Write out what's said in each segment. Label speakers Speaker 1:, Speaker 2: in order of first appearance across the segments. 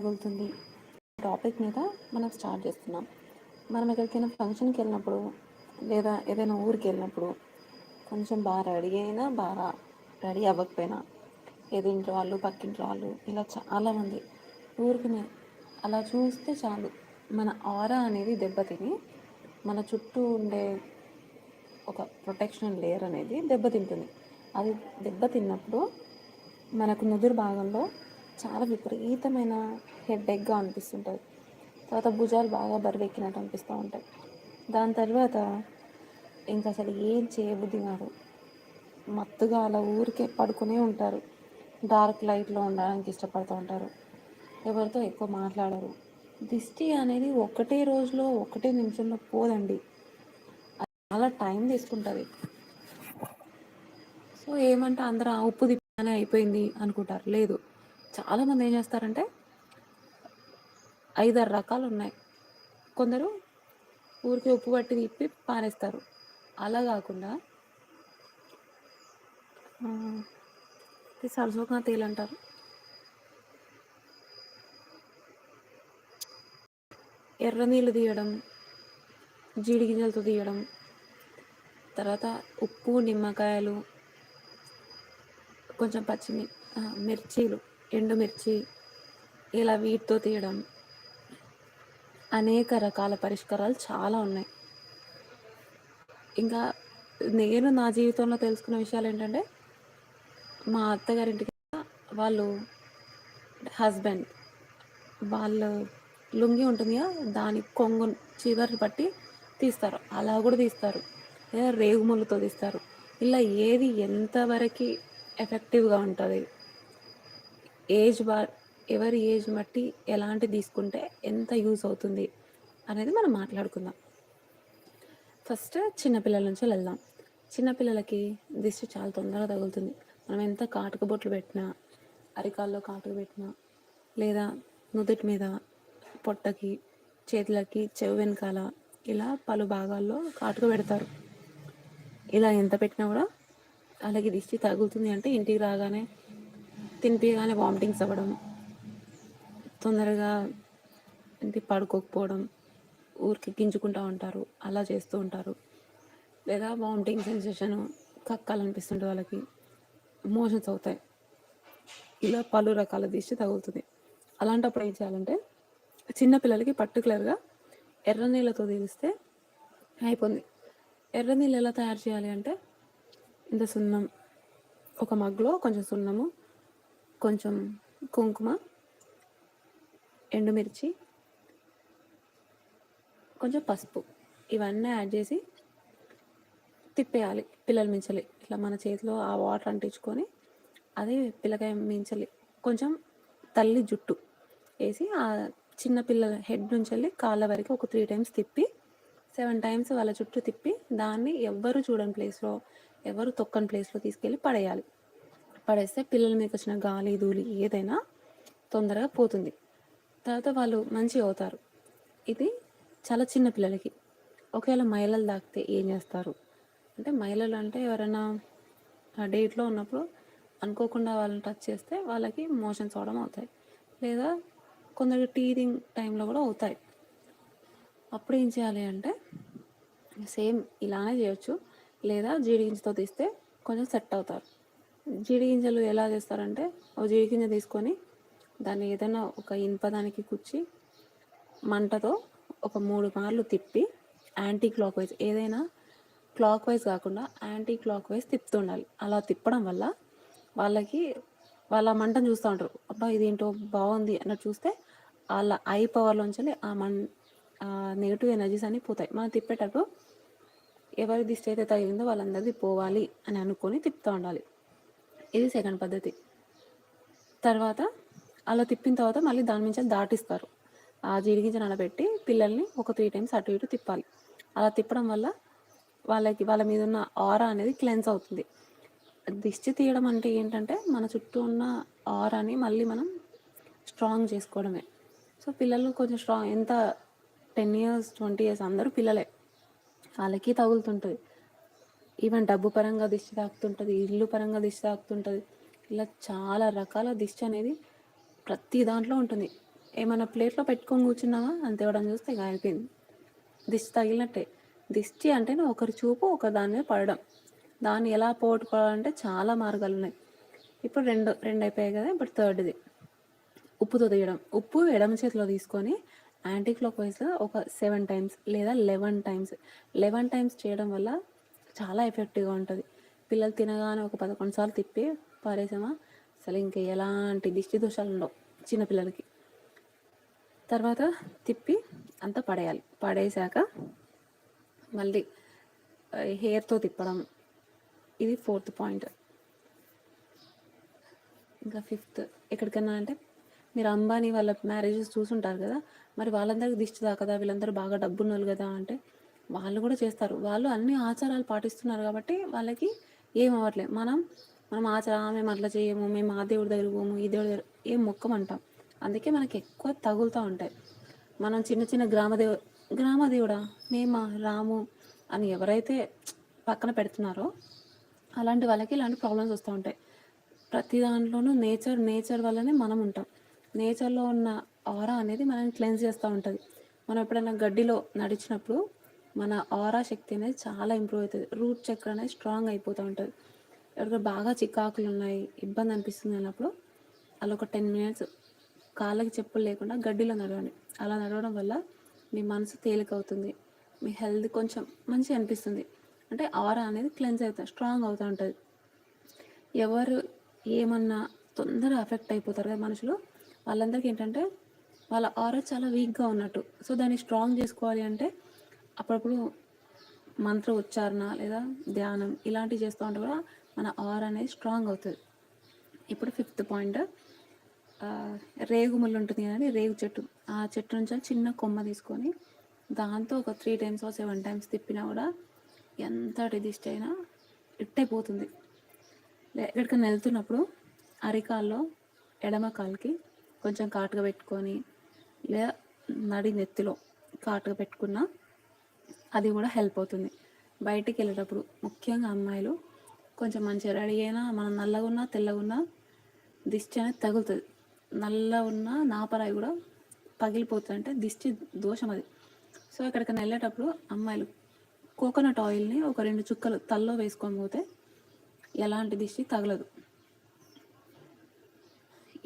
Speaker 1: తగులుతుంది టాపిక్ మీద మనం స్టార్ట్ చేస్తున్నాం. మనం ఎక్కడికైనా ఫంక్షన్కి వెళ్ళినప్పుడు లేదా ఏదైనా ఊరికి వెళ్ళినప్పుడు కొంచెం బాగా రెడీ అయినా బాగా రెడీ అవ్వకపోయినా ఎదురింటి వాళ్ళు పక్కింటి వాళ్ళు ఇలా చాలామంది ఊరికి అలా చూస్తే చాలు మన ఆరా అనేది దెబ్బతిని మన చుట్టూ ఉండే ఒక ప్రొటెక్షన్ లేయర్ అనేది దెబ్బతింటుంది. అది దెబ్బతిన్నప్పుడు మనకు నుదురు భాగంలో చాలా విపరీతమైన హెడ్ఏక్గా అనిపిస్తుంటుంది. తర్వాత భుజాలు బాగా బరువెక్కినట్టు అనిపిస్తూ ఉంటాయి. దాని తర్వాత ఇంకా అసలు ఏం చేయబుద్ధి కాదు. మత్తుగా అలా ఊరికే పడుకునే ఉంటారు. డార్క్ లైట్లో ఉండడానికి ఇష్టపడుతూ ఉంటారు. ఎవరితో ఎక్కువ మాట్లాడరు. దిష్టి అనేది ఒకటే రోజులో ఒకటే నిమిషంలో పోదండి. చాలా టైం తీసుకుంటుంది. సో ఏమంటే అందరూ ఆ ఉప్పు దిప్పనే అయిపోయింది అనుకుంటారు. లేదు. చాలామంది ఏం చేస్తారంటే ఐదారు రకాలు ఉన్నాయి. కొందరు ఊరికి ఉప్పు పట్టి తిప్పి పారేస్తారు. అలా కాకుండా సరసోకా తేలు అంటారు. ఎర్ర నీళ్ళు తీయడం జీడి గింజలతో తీయడం తర్వాత ఉప్పు నిమ్మకాయలు కొంచెం పచ్చిమి మిర్చీలు ఎండుమిర్చి ఇలా వీటితో తీయడం. అనేక రకాల పరిష్కారాలు చాలా ఉన్నాయి. ఇంకా నేను నా జీవితంలో తెలుసుకున్న విషయాలు ఏంటంటే మా అత్తగారింటికి వాళ్ళు హస్బెండ్ వాళ్ళు లుంగి ఉంటుంది కదా దాని కొంగు చివరి పట్టి తీస్తారు. అలా కూడా తీస్తారు. లేదా రేగుములతో తీస్తారు. ఇలా ఏది ఎంతవరకు ఎఫెక్టివ్గా ఉంటుంది? ఏజ్ బా ఎవరి ఏజ్ బట్టి ఎలాంటి తీసుకుంటే ఎంత యూస్ అవుతుంది అనేది మనం మాట్లాడుకుందాం. ఫస్ట్ చిన్నపిల్లల నుంచి వెళ్దాం. చిన్నపిల్లలకి దిష్టి చాలా తొందరగా తగులుతుంది. మనం ఎంత కాటుక బొట్లు పెట్టినా అరికాల్లో కాటుక పెట్టినా లేదా నుదుటి మీద పొట్టకి చేతులకి చెవి వెనకాల ఇలా పలు భాగాల్లో కాటుక పెడతారు. ఇలా ఎంత పెట్టినా కూడా అలాగే దిష్టి తగులుతుంది అంటే ఇంటికి రాగానే తినిపియగానే వామిటింగ్స్ అవ్వడం తొందరగా ఇంటి పడుకోకపోవడం ఊరికి గింజుకుంటూ ఉంటారు అలా చేస్తూ ఉంటారు. లేదా వామిటింగ్ సెన్సేషన్ కక్కాలనిపిస్తుంటే వాళ్ళకి మోషన్స్ అవుతాయి. ఇలా పలు రకాల దిష్టి తగులుతుంది. అలాంటప్పుడు ఏం చేయాలంటే చిన్నపిల్లలకి పర్టికులర్గా ఎర్ర నీళ్ళతో తీస్తే అయిపోయింది ఎర్ర నీళ్ళు ఎలా తయారు చేయాలి అంటే ఇంత సున్నం ఒక మగ్గులో కొంచెం సున్నము కొంచెం కుంకుమ ఎండుమిర్చి కొంచెం పసుపు ఇవన్నీ యాడ్ చేసి తిప్పేయాలి పిల్లల మించలి. ఇట్లా మన చేతిలో ఆ వాటర్ అంటించుకొని అది పిల్లకాయ మించలి. కొంచెం తల్లి జుట్టు వేసి ఆ చిన్న పిల్లల హెడ్ నుంచి వెళ్ళి కాళ్ళ వరకు ఒక త్రీ టైమ్స్ తిప్పి సెవెన్ టైమ్స్ వాళ్ళ చుట్టూ తిప్పి దాన్ని ఎవ్వరు చూడని ప్లేస్లో ఎవరు తొక్కని ప్లేస్లో తీసుకెళ్ళి పడేయాలి. పడేస్తే పిల్లల మీదకి వచ్చిన గాలి ధూళి ఏదైనా తొందరగా పోతుంది. తర్వాత వాళ్ళు మంచిగా అవుతారు. ఇది చాలా చిన్న పిల్లలకి. ఒకవేళ మహిళలు తాకితే ఏం చేస్తారు? అంటే మహిళలు అంటే ఎవరైనా డేట్లో ఉన్నప్పుడు అనుకోకుండా వాళ్ళని టచ్ చేస్తే వాళ్ళకి మోషన్స్ అవడం అవుతాయి. లేదా కొందరు టీరింగ్ టైంలో కూడా అవుతాయి. అప్పుడు ఏం చేయాలి అంటే సేమ్ ఇలానే చేయొచ్చు. లేదా జీడి గింజతో తీస్తే కొంచెం సెట్ అవుతారు. జీడి గింజలు ఎలా చేస్తారంటే ఒక జీడి గింజ తీసుకొని దాన్ని ఏదైనా ఒక ఇనుపదానికి కుచ్చి మంటతో ఒక మూడు మార్లు తిప్పి యాంటీ క్లాక్ వైజ్ ఏదైనా క్లాక్ వైజ్ కాకుండా యాంటీ క్లాక్ వైజ్ తిప్పుతుండాలి అలా తిప్పడం వల్ల వాళ్ళకి వాళ్ళ మంటను చూస్తూ ఉంటారు. అబ్బా ఇదేంటో బాగుంది అన్నట్టు చూస్తే వాళ్ళ ఐ పవర్లోంచి ఆ మన్ నెగిటివ్ ఎనర్జీస్ అన్నీ పోతాయి. మనం తిప్పేటప్పుడు ఎవరి దిష్టి అయితే తగిలిందో వాళ్ళందరిది పోవాలి అని అనుకొని తిప్పుతూ ఉండాలి. ఇది సెకండ్ పద్ధతి. తర్వాత అలా తిప్పిన తర్వాత మళ్ళీ దాని నుంచి దాటిస్తారు. ఆ జీడిగింజ అలా పిల్లల్ని ఒక త్రీ టైమ్స్ అటు ఇటు తిప్పాలి. అలా తిప్పడం వల్ల వాళ్ళకి వాళ్ళ మీద ఉన్న ఆరా అనేది క్లెన్స్ అవుతుంది. దిష్టి తీయడం అంటే ఏంటంటే మన చుట్టూ ఉన్న ఆరాని మళ్ళీ మనం స్ట్రాంగ్ చేసుకోవడమే. సో పిల్లలు కొంచెం స్ట్రాంగ్ ఎంత టెన్ ఇయర్స్ ట్వంటీ ఇయర్స్ అందరూ పిల్లలే. వాళ్ళకి తగులుతుంటుంది. ఈవెన్ డబ్బు పరంగా దిష్టి తాకుతుంటుంది ఇల్లు పరంగా దిష్టి తాకుతుంటుంది. ఇలా చాలా రకాల దిష్టి అనేది ప్రతి దాంట్లో ఉంటుంది. ఏమైనా ప్లేట్లో పెట్టుకొని కూర్చున్నామా అంతే ఇవ్వడం చూస్తే ఇక అయిపోయింది. దిష్టి తగిలినట్టే. దిష్టి అంటేనే ఒకరి చూపు ఒక దాని మీద పడడం. దాన్ని ఎలా పోగొట్టుకోవాలంటే చాలా మార్గాలు ఉన్నాయి. ఇప్పుడు రెండు రెండు అయిపోయాయి కదా ఇప్పుడు థర్డ్ది. ఉప్పుతో తీయడం. ఉప్పు ఎడమ చేతిలో తీసుకొని యాంటీ క్లాక్ వైజ్గా ఒక సెవెన్ టైమ్స్ లేదా లెవెన్ టైమ్స్. లెవెన్ టైమ్స్ చేయడం వల్ల చాలా ఎఫెక్టివ్గా ఉంటుంది. పిల్లలు తినగానే ఒక పదకొండు సార్లు తిప్పి పారేసామా? అసలు ఇంకా ఎలాంటి దిష్టి దోషాలు ఉండవు. చిన్నపిల్లలకి. తర్వాత తిప్పి అంతా పడేయాలి. పడేసాక మళ్ళీ హెయిర్తో తిప్పడం. ఇది ఫోర్త్ పాయింట్. ఇంకా ఫిఫ్త్ ఎక్కడికన్నా అంటే మీరు అంబానీ వాళ్ళ మ్యారేజెస్ చూసుంటారు కదా మరి వాళ్ళందరికీ దిష్టి తాకదా వీళ్ళందరూ బాగా డబ్బున్నోళ్ళు కదా అంటే వాళ్ళు కూడా చేస్తారు. వాళ్ళు అన్ని ఆచారాలు పాటిస్తున్నారు కాబట్టి వాళ్ళకి ఏం అవ్వట్లేదు. మనం మనం ఆచారం మేము అట్లా చేయము మేము ఆ దేవుడి దగ్గర పోము ఈ దేవుడి దగ్గర ఏం మొక్కమంటాం అందుకే మనకి ఎక్కువ తగులుతూ ఉంటాయి. మనం చిన్న చిన్న గ్రామదేవు గ్రామదేవుడా మేమా? రాము? అని ఎవరైతే పక్కన పెడుతున్నారో అలాంటి వాళ్ళకి ఇలాంటి ప్రాబ్లమ్స్ వస్తూ ఉంటాయి. ప్రతి దాంట్లోనూ నేచర్ నేచర్ వల్లనే మనం ఉంటాం. నేచర్లో ఉన్న ఆరా అనేది మనల్ని క్లెన్స్ చేస్తూ ఉంటుంది. మనం ఎప్పుడైనా గడ్డిలో నడిచినప్పుడు మన ఆరా శక్తి అనేది చాలా ఇంప్రూవ్ అవుతుంది. రూట్ చక్ర అనేది స్ట్రాంగ్ అయిపోతూ ఉంటుంది. ఎవరికైనా బాగా చికాకులు ఉన్నాయి ఇబ్బంది అనిపిస్తుంది అన్నప్పుడు అలా ఒక టెన్ మినిట్స్ కాళ్ళకి చెప్పులు లేకుండా గడ్డిలో నడవండి. అలా నడవడం వల్ల మీ మనసు తేలికవుతుంది మీ హెల్త్ కొంచెం మంచిగా అనిపిస్తుంది. అంటే ఆరా అనేది క్లెన్స్ అవుతుంది స్ట్రాంగ్ అవుతూ ఉంటుంది. ఎవరు ఏమన్నా తొందరగా అఫెక్ట్ అయిపోతారు కదా మనుషులు వాళ్ళందరికీ ఏంటంటే వాళ్ళ ఆరా చాలా వీక్గా ఉన్నట్టు. సో దాన్ని స్ట్రాంగ్ చేసుకోవాలి అంటే అప్పుడప్పుడు మంత్ర ఉచ్చారణ లేదా ధ్యానం ఇలాంటివి చేస్తూ ఉంటే కూడా మన ఆర్ అనేది స్ట్రాంగ్ అవుతుంది. ఇప్పుడు ఫిఫ్త్ పాయింట్ రేగు ముళ్ళు ఉంటుంది కదండి రేగు చెట్టు. ఆ చెట్టు నుంచి చిన్న కొమ్మ తీసుకొని దాంతో ఒక త్రీ టైమ్స్ సెవెన్ టైమ్స్ తిప్పినా కూడా ఎంత దిష్టి అయినా ఇట్టయిపోతుంది ఎక్కడికైనా వెళ్తున్నప్పుడు అరికాల్లో ఎడమ కాలుకి కొంచెం కాటుగా పెట్టుకొని లేదా నడి నెత్తిలో కాటుగా పెట్టుకున్న అది కూడా హెల్ప్ అవుతుంది. బయటికి వెళ్ళేటప్పుడు ముఖ్యంగా అమ్మాయిలు కొంచెం మంచిగా రెడీ అయినా మనం నల్లగా ఉన్నా తెల్లగా ఉన్నా దిష్టి అనేది తగులుతుంది. నల్ల ఉన్న నాపరాయి కూడా పగిలిపోతుంది అంటే దిష్టి దోషం అది. సో ఎక్కడికైనా వెళ్ళేటప్పుడు అమ్మాయిలు కోకోనట్ ఆయిల్ని ఒక రెండు చుక్కలు తల్లో వేసుకొని పోతే ఎలాంటి దిష్టి తగలదు.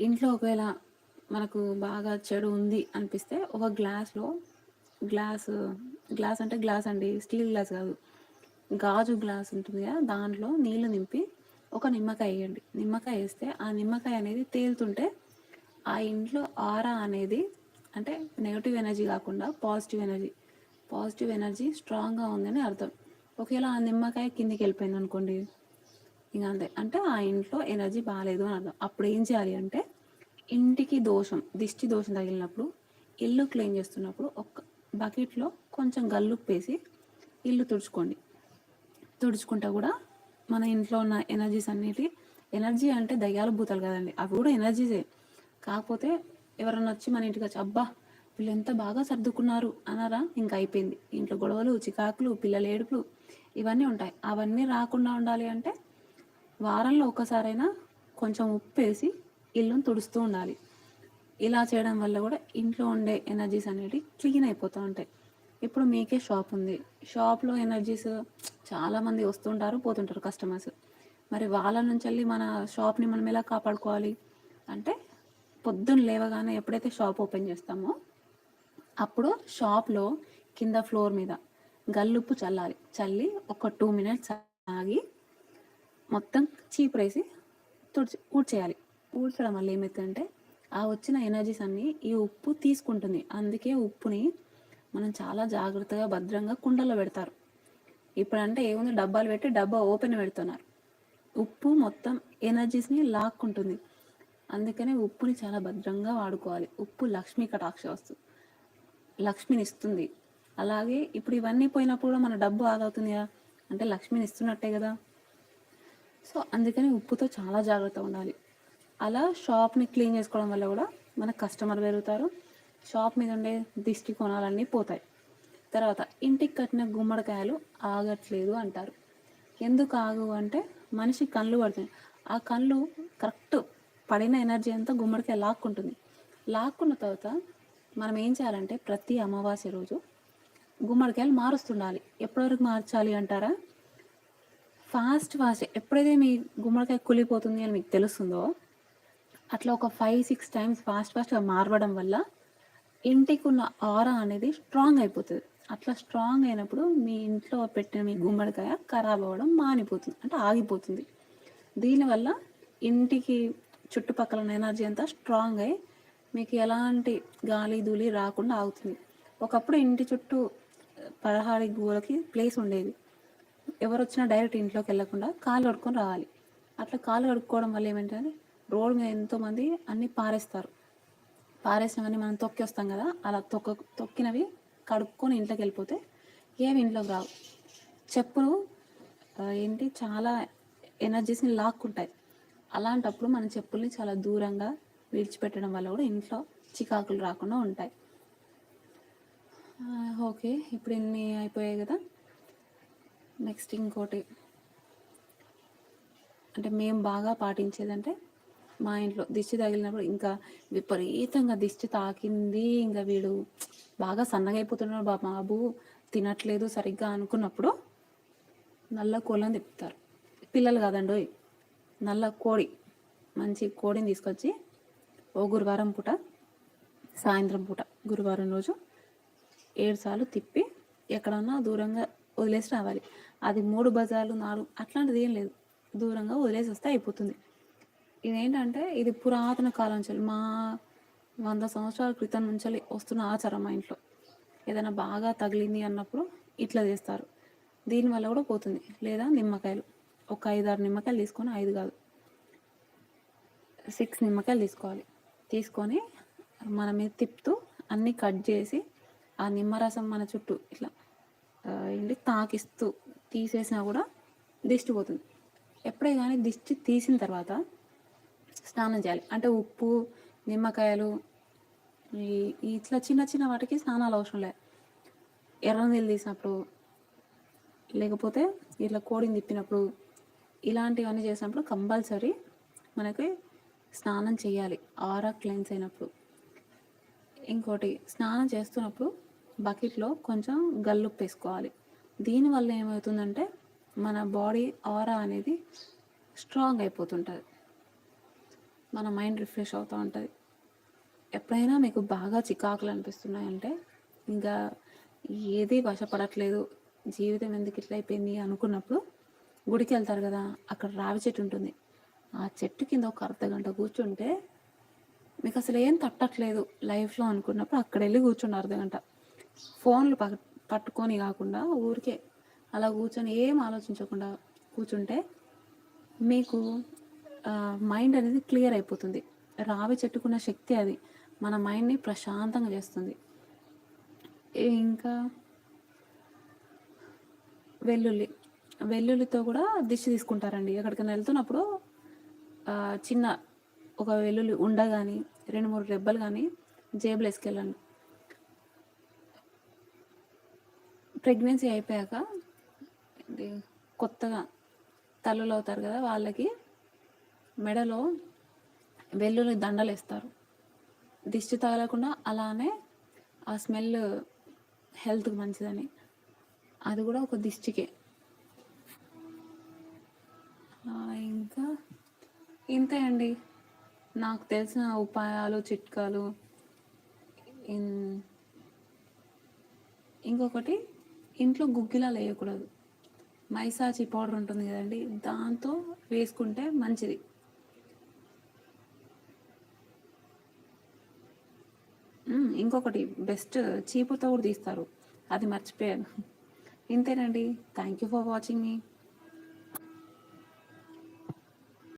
Speaker 1: ఇంట్లో ఒకవేళ మనకు బాగా చెడు ఉంది అనిపిస్తే ఒక గ్లాస్లో గ్లాస్ గ్లాస్ అంటే గ్లాస్ అండి స్టీల్ గ్లాస్ కాదు. గాజు గ్లాస్ ఉంటుంది కదా దాంట్లో నీళ్ళు నింపి ఒక నిమ్మకాయ వేయండి. నిమ్మకాయ వేస్తే ఆ నిమ్మకాయ అనేది తేలుతుంటే ఆ ఇంట్లో ఆరా అనేది అంటే నెగిటివ్ ఎనర్జీ కాకుండా పాజిటివ్ ఎనర్జీ పాజిటివ్ ఎనర్జీ స్ట్రాంగ్గా ఉందని అర్థం. ఒకవేళ ఆ నిమ్మకాయ కిందికి వెళ్ళిపోయింది అనుకోండి ఇంకా అంతే. అంటే ఆ ఇంట్లో ఎనర్జీ బాగాలేదు అని అర్థం. అప్పుడు ఏం చేయాలి అంటే ఇంటికి దోషం దిష్టి దోషం తగిలినప్పుడు ఇల్లు క్లీన్ చేస్తున్నప్పుడు ఒక బకెట్లో కొంచెం గల్లుప్పేసి ఇల్లు తుడుచుకోండి. తుడుచుకుంటా కూడా మన ఇంట్లో ఉన్న ఎనర్జీస్ అన్నిటి ఎనర్జీ అంటే దయ్యాల భూతాలు కదండి. అవి కూడా ఎనర్జీసే కాకపోతే ఎవరన్నా వచ్చి మన ఇంటికి వచ్చి అబ్బా వీళ్ళు ఎంత బాగా సర్దుకున్నారు అన్నారా ఇంకా అయిపోయింది. ఇంట్లో గొడవలు చికాకులు పిల్లల ఏడుపులు ఇవన్నీ ఉంటాయి. అవన్నీ రాకుండా ఉండాలి అంటే వారంలో ఒకసారైనా కొంచెం ఉప్పు వేసి ఇల్లును తుడుస్తూ ఉండాలి. ఇలా చేయడం వల్ల కూడా ఇంట్లో ఉండే ఎనర్జీస్ అనేవి క్లీన్ అయిపోతూ ఉంటాయి. ఇప్పుడు మీకే షాప్ ఉంది. షాప్లో ఎనర్జీస్ చాలామంది వస్తుంటారు పోతుంటారు కస్టమర్స్. మరి వాళ్ళ నుంచి వెళ్ళి మన షాప్ని మనం ఎలా కాపాడుకోవాలి? అంటే పొద్దున్న లేవగానే ఎప్పుడైతే షాప్ ఓపెన్ చేస్తామో అప్పుడు షాప్లో కింద ఫ్లోర్ మీద గల్లుప్పు చల్లాలి. చల్లి ఒక టూ మినిట్స్ ఆగి మొత్తం చీపురేసి తుడిచి ఊడ్చేయాలి. ఊడ్చడం వల్ల ఏమవుతుందంటే ఆ వచ్చిన ఎనర్జీస్ అన్నీ ఈ ఉప్పు తీసుకుంటుంది. అందుకే ఉప్పుని మనం చాలా జాగ్రత్తగా భద్రంగా కుండలో పెడతారు. ఇప్పుడంటే ఏముంది? డబ్బాలు పెట్టి డబ్బా ఓపెన్ పెడుతున్నారు. ఉప్పు మొత్తం ఎనర్జీస్ని లాక్కుంటుంది. అందుకనే ఉప్పుని చాలా భద్రంగా వాడుకోవాలి. ఉప్పు లక్ష్మీ కటాక్ష వస్తు లక్ష్మిని ఇస్తుంది అలాగే ఇప్పుడు ఇవన్నీ పోయినప్పుడు కూడా మన డబ్బు ఆదవుతుంది కదా? అంటే లక్ష్మిని ఇస్తున్నట్టే కదా? సో అందుకని ఉప్పుతో చాలా జాగ్రత్తగా ఉండాలి. అలా షాప్ని క్లీన్ చేసుకోవడం వల్ల కూడా మన కస్టమర్ పెరుగుతారు. షాప్ మీద ఉండే దిష్టి కోణాలన్నీ పోతాయి. తర్వాత ఇంటికి కట్టిన గుమ్మడికాయలు ఆగట్లేదు అంటారు. ఎందుకు ఆగు అంటే మనిషి కళ్ళు పడుతుంది. ఆ కళ్ళు కరెక్ట్ పడిన ఎనర్జీ అంతా గుమ్మడికాయ లాక్కుంటుంది. లాక్కున్న తర్వాత మనం ఏం చేయాలంటే ప్రతి అమావాస్య రోజు గుమ్మడికాయలు మారుస్తుండాలి. ఎప్పటివరకు మార్చాలి అంటారా? ఫాస్ట్ ఫాస్ట్ ఎప్పుడైతే మీ గుమ్మడికాయ కులిపోతుంది అని మీకు తెలుస్తుందో అట్లా ఒక ఫైవ్ సిక్స్ టైమ్స్ ఫాస్ట్ ఫాస్ట్గా మారవడం వల్ల ఇంటికి ఉన్న ఆరా అనేది స్ట్రాంగ్ అయిపోతుంది. అట్లా స్ట్రాంగ్ అయినప్పుడు మీ ఇంట్లో పెట్టిన మీ గుమ్మడికాయ ఖరాబ్ అవ్వడం మానిపోతుంది అంటే ఆగిపోతుంది. దీనివల్ల ఇంటికి చుట్టుపక్కల ఉన్న ఎనర్జీ అంతా స్ట్రాంగ్ అయి మీకు ఎలాంటి గాలి ధూళి రాకుండా ఆగుతుంది. ఒకప్పుడు ఇంటి చుట్టూ పదహారు గోలకి ప్లేస్ ఉండేది. ఎవరు వచ్చినా డైరెక్ట్ ఇంట్లోకి వెళ్ళకుండా కాలు కడుక్కొని రావాలి. అట్లా కాలు కడుక్కోవడం వల్ల ఏమంటే రోడ్ మీద ఎంతోమంది అన్ని పారేస్తారు. పారేసినవన్నీ మనం తొక్కి వస్తాం కదా అలా తొక్క తొక్కినవి కడుక్కొని ఇంట్లోకి వెళ్ళిపోతే ఏమి ఇంట్లోకి రావు. చెప్పులు ఏంటి చాలా ఎనర్జీస్ని లాక్కుంటాయి. అలాంటప్పుడు మన చెప్పుల్ని చాలా దూరంగా విడిచిపెట్టడం వల్ల కూడా ఇంట్లో చికాకులు రాకుండా ఉంటాయి. ఓకే ఇప్పుడు ఇన్ని అయిపోయాయి కదా. నెక్స్ట్ ఇంకోటి. అంటే మేము బాగా పాటించేదంటే మా ఇంట్లో దిష్టి తగిలినప్పుడు ఇంకా విపరీతంగా దిష్టి తాకింది. ఇంకా వీడు బాగా సన్నగా అయిపోతున్నాడు బా బాబు. తినట్లేదు సరిగ్గా అనుకున్నప్పుడు నల్ల కోళ్ళని తిప్పుతారు. పిల్లలు కాదండి నల్ల కోడి. మంచి కోడిని తీసుకొచ్చి ఓ గురువారం పూట సాయంత్రం పూట గురువారం రోజు ఏడు సార్లు తిప్పి ఎక్కడన్నా దూరంగా వదిలేసి రావాలి. అది మూడు బజార్లు నాలుగు అట్లాంటిది ఏం లేదు. దూరంగా వదిలేసి వస్తే అయిపోతుంది. ఇదేంటంటే ఇది పురాతన కాలం నుంచి మా వంద సంవత్సరాల క్రితం నుంచి వస్తున్న ఆచారం మా ఇంట్లో. ఏదైనా బాగా తగిలింది అన్నప్పుడు ఇట్లా చేస్తారు. దీనివల్ల కూడా పోతుంది. లేదా నిమ్మకాయలు. ఒక ఐదు ఆరు నిమ్మకాయలు తీసుకొని ఐదు కాదు. సిక్స్ నిమ్మకాయలు తీసుకోవాలి. తీసుకొని మన మీద తిప్పుతూ అన్నీ కట్ చేసి ఆ నిమ్మరసం మన చుట్టూ ఇట్లా ఏంటి తాకిస్తూ తీసేసినా కూడా దిష్టి పోతుంది. ఎప్పుడే కానీ దిష్టి తీసిన తర్వాత స్నానం చేయాలి. అంటే ఉప్పు నిమ్మకాయలు ఈ ఇట్లా చిన్న చిన్న వాటికి స్నానాలు అవసరం లేదు ఎర్ర నీళ్ళు తీసినప్పుడు లేకపోతే ఇట్లా కోడిని తిప్పినప్పుడు ఇలాంటివన్నీ చేసినప్పుడు కంపల్సరీ మనకి స్నానం చేయాలి. ఆరా క్లెన్స్ అయినప్పుడు. ఇంకోటి స్నానం చేస్తున్నప్పుడు బకెట్లో కొంచెం గల్లుప్పు వేసుకోవాలి. దీనివల్ల ఏమవుతుందంటే మన బాడీ ఆరా అనేది స్ట్రాంగ్ అయిపోతుంటుంది. మన మైండ్ రిఫ్రెష్ అవుతూ ఉంటుంది. ఎప్పుడైనా మీకు బాగా చికాకులు అనిపిస్తున్నాయంటే ఇంకా ఏది వశపడట్లేదు. జీవితం ఎందుకు ఇట్లా అయిపోయింది అనుకున్నప్పుడు గుడికి వెళ్తారు కదా అక్కడ రావి చెట్టు ఉంటుంది. ఆ చెట్టు కింద ఒక అర్ధ గంట కూర్చుంటే మీకు అసలు ఏం తట్టట్లేదు లైఫ్లో అనుకున్నప్పుడు అక్కడ వెళ్ళి కూర్చోండి అర్ధ గంట. ఫోన్లు పట్టుకొని కాకుండా ఊరికే అలా కూర్చొని ఏం ఆలోచించకుండా కూర్చుంటే మీకు మైండ్ అనేది క్లియర్ అయిపోతుంది. రావి చెట్టుకున్న శక్తి అది. మన మైండ్ని ప్రశాంతంగా చేస్తుంది. ఇంకా వెల్లుల్లి. వెల్లుల్లితో కూడా దిష్టి తీసుకుంటారండి. ఎక్కడికైనా వెళ్తున్నప్పుడు చిన్న ఒక వెల్లుల్లి ఉండ కానీ రెండు మూడు రెబ్బలు కానీ జేబులు వేసుకెళ్ళండి ప్రెగ్నెన్సీ అయిపోయాక కొత్తగా తల్లులు అవుతారు కదా వాళ్ళకి మెడలో వెల్లుల్లి దండలు వేస్తారు. దిష్టి తగలకుండా అలానే ఆ స్మెల్ హెల్త్కి మంచిదని. అది కూడా ఒక దిష్టికే. ఇంకా ఇంతే అండి. నాకు తెలిసిన ఉపాయాలు చిట్కాలు. ఇంకొకటి ఇంట్లో గుగ్గిలా వేయకూడదు మైసాచి పౌడర్ ఉంటుంది కదండి దాంతో వేసుకుంటే మంచిది. ఇంకొకటి బెస్ట్ చీపుతో కూడా తీస్తారు. అది మర్చిపోయాను. ఇంతేనండి. Thank you for watching me